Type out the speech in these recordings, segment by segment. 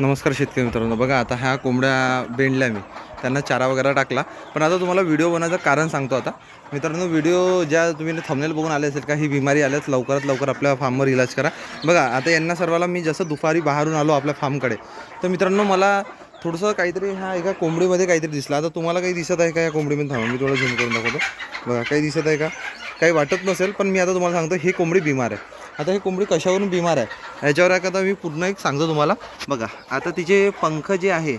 नमस्कार शेतकरी मित्रांनो. बघा आता ह्या कोंबड्या बेंडल्या मी. त्यांना चारा वगैरे टाकला. पण आता तुम्हाला व्हिडिओ बनवायचं कारण सांगतो आता. मित्रांनो व्हिडिओ ज्या तुम्ही थंबनेल बघून आले असेल का ही बिमारी आल्यास लवकरात लवकर आपल्या फार्मवर इलाज करा. बघा आता यांना सर्वाला मी जसं दुपारी बाहेरून आलो आपल्या फार्मकडे तर मित्रांनो मला थोडंसं काहीतरी ह्या एका कोंबडीमध्ये काहीतरी दिसलं. आता तुम्हाला काही दिसत आहे का या कोंबडीमध्ये? थांबा मी थोडं झूम करून दाखवतो. बघा काही दिसत आहे का? काही वाटत नसेल पण मी आता तुम्हाला सांगतो ही कोंबडी बिमार आहे. आता ही कोंबडी कशावरून बिमार आहे? याच्यावर एक आता मी पूर्ण एक सांगतो तुम्हाला. बघा आता तिचे पंख जे आहे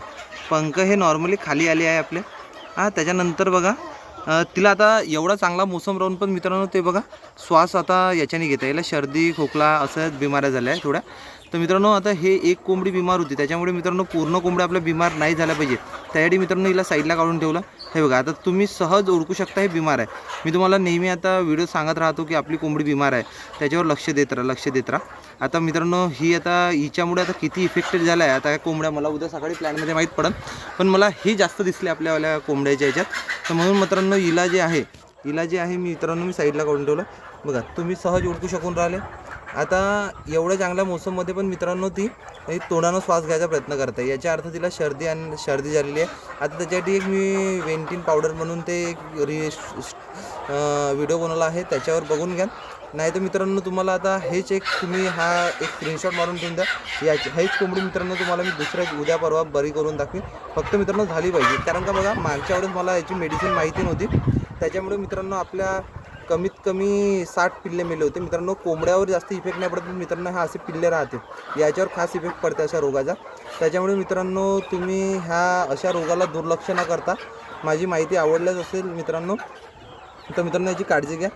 पंख हे नॉर्मली खाली आले आहे आपले. हां त्याच्यानंतर बघा तिला आता एवढा चांगला मोसम राहून पण मित्रांनो ते बघा श्वास आता याच्याने घेता येईल सर्दी खोकला असं बिमाऱ्या झाल्या आहे थोड्या. तर मित्रांनो आता हे एक कोंबडी बिमार होती. त्याच्यामुळे मित्रांनो पूर्ण कोंबड्या आपल्या बिमार नाही झाल्या पाहिजे त्यासाठी मित्रांनो हिला साईडला काढून ठेवलं. हे बघा आता तुम्ही सहज ओळखू शकता हे बिमार आहे. मी तुम्हाला नेहमी आता व्हिडिओ सांगत राहतो की आपली कोंबडी बिमार आहे. त्याच्यावर लक्ष देत राहा लक्ष देत राहा. आता मित्रांनो ही आता हिच्यामुळे आता किती इफेक्टेड झाला आहे? आता या कोंबड्या मला उद्या सकाळी प्लॅनमध्ये माहीत पडेल. पण मला ही जास्त दिसली आपल्यावाल्या कोंबड्याच्या याच्यात तर म्हणून मित्रांनो हिला जे आहे हिला जे आहे मी मित्रांनो मी साईडला काढून ठेवलं. बघा तुम्ही सहज ओळखू शकून राहिले. आता एवढ्या चांगल्या मोसममध्ये पण मित्रांनो ती तोंडानं श्वास घ्यायचा प्रयत्न करते याच्या अर्थ तिला सर्दी आणि सर्दी झालेली आहे. आता त्याच्यासाठी एक मी वेंटीन पावडर म्हणून ते एक रि व्हिडिओ बनवला आहे. त्याच्यावर बघून घ्या. नाही तर मित्रांनो तुम्हाला आता हेच एक तुम्ही हा एक स्क्रीनशॉट मारून ठेवून द्या. याची हेच कोंबडी मित्रांनो तुम्हाला मी दुसऱ्या उद्या परवा बरी करून दाखवीन. फक्त मित्रांनो झाली पाहिजे. कारण का बघा मागच्या वेळेस मला याची मेडिसिन माहिती नव्हती. त्याच्यामुळे मित्रांनो आपल्या कमीत कमी साठ पिल्ले मेले होते. मित्रांनो कोंबड्यावर जास्त इफेक्ट नाही पडत पण मित्रांनो हा असे पिल्ले राहते. याच्यावर खास इफेक्ट पडते अशा रोगाचा. त्याच्यामुळे मित्रांनो तुम्ही ह्या अशा रोगाला दुर्लक्ष न करता माझी माहिती आवडल्याच असेल मित्रांनो तर मित्रांनो याची काळजी घ्या.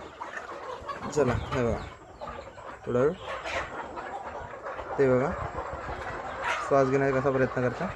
चला हे बघा. थोडं ते बघा. श्वास घेण्याचा कसा प्रयत्न करता?